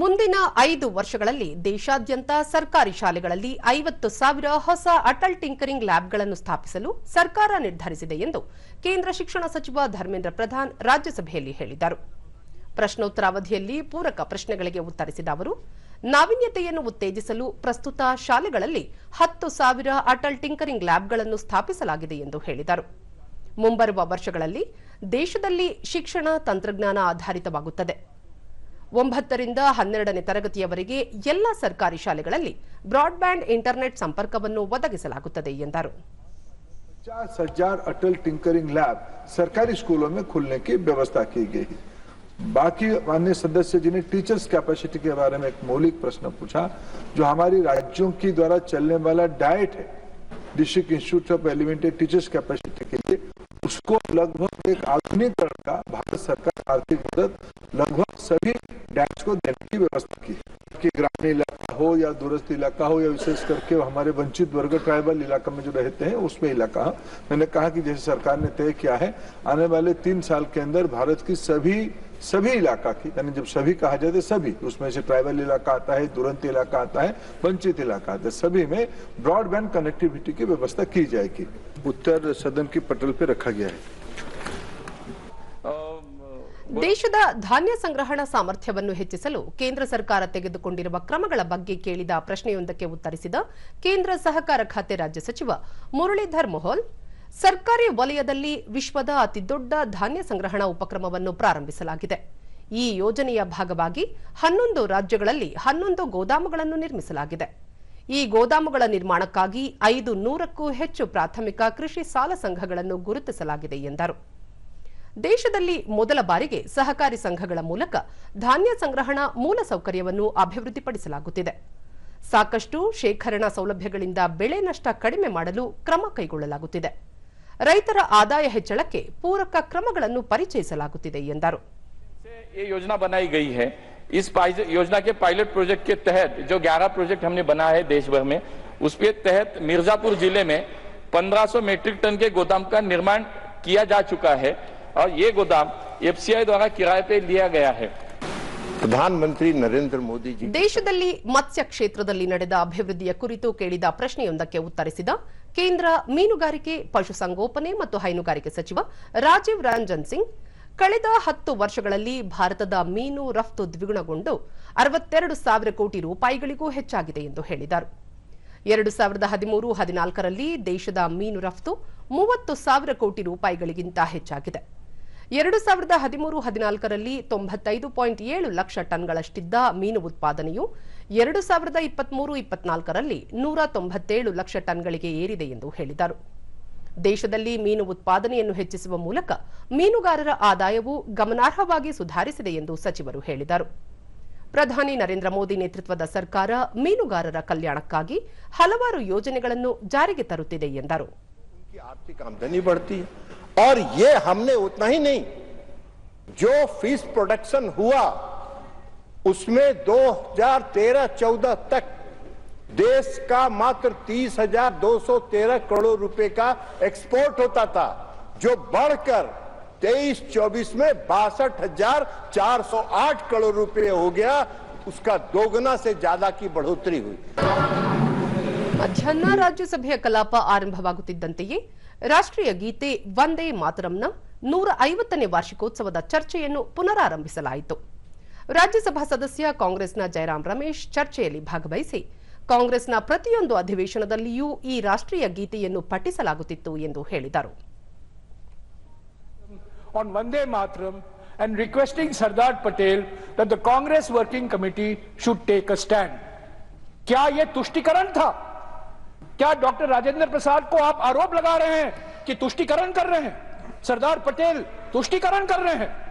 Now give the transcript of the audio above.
ಮುಂದಿನ ಐದು ವರ್ಷಗಳಲ್ಲಿ ದೇಶಾದ್ಯಂತ ಸರ್ಕಾರಿ ಶಾಲೆಗಳಲ್ಲಿ ಐವತ್ತು ಸಾವಿರ ಹೊಸ ಅಟಲ್ ಟಿಂಕರಿಂಗ್ ಲ್ಯಾಬ್ಗಳನ್ನು ಸ್ಥಾಪಿಸಲು ಸರ್ಕಾರ ನಿರ್ಧರಿಸಿದೆ ಎಂದು ಕೇಂದ್ರ ಶಿಕ್ಷಣ ಸಚಿವ ಧರ್ಮೇಂದ್ರ ಪ್ರಧಾನ್ ರಾಜ್ಯಸಭೆಯಲ್ಲಿ ಹೇಳಿದರು. ಪ್ರಶ್ನೋತ್ತರ ಅವಧಿಯಲ್ಲಿ ಪೂರಕ ಪ್ರಶ್ನೆಗಳಿಗೆ ಉತ್ತರಿಸಿದ ಅವರು, ನಾವೀನ್ಯತೆಯನ್ನು ಉತ್ತೇಜಿಸಲು ಪ್ರಸ್ತುತ ಶಾಲೆಗಳಲ್ಲಿ ಹತ್ತು ಸಾವಿರ ಅಟಲ್ ಟಿಂಕರಿಂಗ್ ಲ್ಯಾಬ್ಗಳನ್ನು ಸ್ಥಾಪಿಸಲಾಗಿದೆ ಎಂದು ಹೇಳಿದರು. ಮುಂಬರುವ ವರ್ಷಗಳಲ್ಲಿ ದೇಶದಲ್ಲಿ ಶಿಕ್ಷಣ ತಂತ್ರಜ್ಞಾನ ಆಧಾರಿತವಾಗುತ್ತದೆ. ಒಂಬತ್ತರಿಂದ ಹನ್ನೆರಡನೇ ತರಗತಿಯವರೆಗೆ ಎಲ್ಲ ಸರ್ಕಾರಿ ಶಾಲೆಗಳಲ್ಲಿ ಬ್ರಾಡ್ಬ್ಯಾಂಡ್ ಇಂಟರ್ನೆಟ್ ಸಂಪರ್ಕವನ್ನು ಒದಗಿಸಲಾಗುತ್ತದೆ ಎಂದರು पचास हजार अटल टिंकरिंग लैब सरकारी स्कूलों में खुलने की व्यवस्था की गई है बाकी अन्य सदस्य जिन्हें टीचर्स कैपेसिटी के बारे में एक मौलिक प्रश्न पूछा जो हमारी राज्यों की द्वारा चलने वाला डाइट है district institute of elementary teachers capacity के लिए उसको लगभग एक आधुनिकरण का भारत सरकार आर्थिक मदद लगभग सभी डाइट्स को देने की व्यवस्था की, कि ग्रामीण इलाका हो या दूरस्थ इलाका हो या विशेष करके हमारे वंचित वर्ग ट्राइबल इलाका में जो रहते हैं, उसमें इलाका मैंने कहा कि जैसे सरकार ने तय किया है, आने वाले तीन साल के अंदर भारत की सभी सभी इलाका की, यानी जब सभी कहा जाए तो सभी, उसमें से ट्राइबल इलाका आता है, दुरंत इलाका आता है, वंचित इलाका आता है, सभी में ब्रॉडबैंड कनेक्टिविटी की व्यवस्था की जाएगी। उत्तर सदन की पटल पे रखा गया है। ದೇಶದ ಧಾನ್ಯ ಸಂಗ್ರಹಣಾ ಸಾಮರ್ಥ್ಯವನ್ನು ಹೆಚ್ಚಿಸಲು ಕೇಂದ್ರ ಸರ್ಕಾರ ತೆಗೆದುಕೊಂಡಿರುವ ಕ್ರಮಗಳ ಬಗ್ಗೆ ಕೇಳಿದ ಪ್ರಶ್ನೆಯೊಂದಕ್ಕೆ ಉತ್ತರಿಸಿದ ಕೇಂದ್ರ ಸಹಕಾರ ಖಾತೆ ರಾಜ್ಯ ಸಚಿವ ಮುರಳೀಧರ್ ಮೊಹೋಲ್ ಸರ್ಕಾರಿ ವಲಯದಲ್ಲಿ ವಿಶ್ವದ ಅತಿದೊಡ್ಡ ಧಾನ್ಯ ಸಂಗ್ರಹಣಾ ಉಪಕ್ರಮವನ್ನು ಪ್ರಾರಂಭಿಸಲಾಗಿದೆ. ಈ ಯೋಜನೆಯ ಭಾಗವಾಗಿ ಹನ್ನೊಂದು ರಾಜ್ಯಗಳಲ್ಲಿ ಹನ್ನೊಂದು ಗೋದಾಮುಗಳನ್ನು ನಿರ್ಮಿಸಲಾಗಿದೆ. ಈ ಗೋದಾಮುಗಳ ನಿರ್ಮಾಣಕ್ಕಾಗಿ ಐದು ನೂರಕ್ಕೂ ಹೆಚ್ಚು ಪ್ರಾಥಮಿಕ ಕೃಷಿ ಸಾಲ ಸಂಘಗಳನ್ನು ಗುರುತಿಸಲಾಗಿದೆ ಎಂದರು. ದೇಶದಲ್ಲಿ ಮೊದಲ ಬಾರಿಗೆ ಸಹಕಾರಿ ಸಂಘಗಳ ಮೂಲಕ ಧಾನ್ಯ ಸಂಗ್ರಹಣಾ ಮೂಲಸೌಕರ್ಯವನ್ನು ಅಭಿವೃದ್ಧಿಪಡಿಸಲಾಗುತ್ತಿದೆ ಸಾಕಷ್ಟು ಶೇಖರಣಾ ಸೌಲಭ್ಯಗಳಿಂದ ಬೆಳೆ ನಷ್ಟ ಕಡಿಮೆ ಮಾಡಲು ಕ್ರಮ ಕೈಗೊಳ್ಳಲಾಗುತ್ತಿದೆ ರೈತರ ಆದಾಯ ಹೆಚ್ಚಳಕ್ಕೆ ಪೂರಕ ಕ್ರಮಗಳನ್ನು ಪರಿಚಯಿಸಲಾಗುತ್ತಿದೆ ಎಂದರು ये योजना बनाई गई है इस पाइ- योजना के पायलट प्रोजेक्ट के तहत जो 11 प्रोजेक्ट हमने बना है देश भर में उसके तहत मिर्जापुर जिले में 1500 मीट्रिक टन के गोदाम का निर्माण किया जा चुका है और ये गोदाम एफसीआई द्वारा किराए पे लिया गया है प्रधानमंत्री नरेंद्र मोदी जी ದೇಶದಲ್ಲಿ ಮತ್ಸ್ಯ ಕ್ಷೇತ್ರದಲ್ಲಿ ನಡೆದ ಅಭಿವೃದ್ಧಿಯ ಕುರಿತು ಕೇಳಿದ ಪ್ರಶ್ನೆಯೊಂದಕ್ಕೆ ಉತ್ತರಿಸಿದ ಕೇಂದ್ರ ಮೀನುಗಾರಿಕೆ ಪಶುಸಂಗೋಪನೆ ಮತ್ತು ಹೈನುಗಾರಿಕೆ ಸಚಿವ ರಾಜೀವ್ ರಂಜನ್ ಸಿಂಗ್ ಕಳೆದ ಹತ್ತು ವರ್ಷಗಳಲ್ಲಿ ಭಾರತದ ಮೀನು ರಫ್ತು ದ್ವಿಗುಣಗೊಂಡು ಅರವತ್ತೆರಡು ಸಾವಿರ ಕೋಟಿ ರೂಪಾಯಿಗಳಿಗೂ ಹೆಚ್ಚಾಗಿದೆ ಎಂದು ಹೇಳಿದರು ಎರಡು ಸಾವಿರದ ಹದಿಮೂರು ಹದಿನಾಲ್ಕರಲ್ಲಿ ದೇಶದ ಮೀನು ರಫ್ತು ಮೂವತ್ತು ಸಾವಿರ ಕೋಟಿ ರೂಪಾಯಿಗಳಿಗಿಂತ ಹೆಚ್ಚಾಗಿದೆ ಎರಡು ಸಾವಿರದ ಹದಿಮೂರು ಹದಿನಾಲ್ಕರಲ್ಲಿ ತೊಂಬತ್ತೈದು ಪಾಯಿಂಟ್ ಏಳು ಲಕ್ಷ ಟನ್ಗಳಷ್ಟಿದ್ದ ಮೀನು ಉತ್ಪಾದನೆಯು ಎರಡು ಸಾವಿರದ ಇಪ್ಪತ್ಮೂರು ಇಪ್ಪತ್ನಾಲ್ಕರಲ್ಲಿ ನೂರ ತೊಂಬತ್ತೇಳು ಲಕ್ಷ ಟನ್ಗಳಿಗೆ ಏರಿದೆ ಎಂದು ಹೇಳಿದರು. ದೇಶದಲ್ಲಿ ಮೀನು ಉತ್ಪಾದನೆಯನ್ನು ಹೆಚ್ಚಿಸುವ ಮೂಲಕ ಮೀನುಗಾರರ ಆದಾಯವು ಗಮನಾರ್ಹವಾಗಿ ಸುಧಾರಿಸಿದೆ ಎಂದು ಸಚಿವರು ಹೇಳಿದರು. ಪ್ರಧಾನಿ ನರೇಂದ್ರ ಮೋದಿ ನೇತೃತ್ವದ ಸರ್ಕಾರ ಮೀನುಗಾರರ ಕಲ್ಯಾಣಕ್ಕಾಗಿ ಹಲವಾರು ಯೋಜನೆಗಳನ್ನು ಜಾರಿಗೆ ತರುತ್ತಿದೆ ಎಂದರು. की आर्थिक आमदनी बढ़ती है और ये हमने उतना ही नहीं जो फिश प्रोडक्शन हुआ उसमें 2013-14 तक देश का मात्र तीस हजार दो सौ तेरह करोड़ रुपए का एक्सपोर्ट होता था जो बढ़कर तेईस चौबीस में बासठ हजार चार सौ आठ करोड़ रुपए हो गया उसका दोगुना से ज्यादा की बढ़ोतरी हुई ಮಧ್ಯಾಹ್ನ ರಾಜ್ಯಸಭೆಯ ಕಲಾಪ ಆರಂಭವಾಗುತ್ತಿದ್ದಂತೆಯೇ ರಾಷ್ಟ್ರೀಯ ಗೀತೆ ವಂದೇ ಮಾತರಂನ ನೂರ ಐವತ್ತನೇ ವಾರ್ಷಿಕೋತ್ಸವದ ಚರ್ಚೆಯನ್ನು ಪುನರಾರಂಭಿಸಲಾಯಿತು ರಾಜ್ಯಸಭಾ ಸದಸ್ಯ ಕಾಂಗ್ರೆಸ್ನ ಜಯರಾಮ್ ರಮೇಶ್ ಚರ್ಚೆಯಲ್ಲಿ ಭಾಗವಹಿಸಿ ಕಾಂಗ್ರೆಸ್ನ ಪ್ರತಿಯೊಂದು ಅಧಿವೇಶನದಲ್ಲಿಯೂ ಈ ರಾಷ್ಟ್ರೀಯ ಗೀತೆಯನ್ನು ಪಠಿಸಲಾಗುತ್ತಿತ್ತು ಎಂದು ಹೇಳಿದರು on Vande Mataram and requesting Sardar Patel that the Congress Working Committee should take a stand. क्या यह तुष्टिकरण था क्या डॉक्टर राजेंद्र प्रसाद को आप आरोप लगा रहे हैं कि तुष्टिकरण कर रहे हैं? सरदार पटेल तुष्टिकरण कर रहे हैं।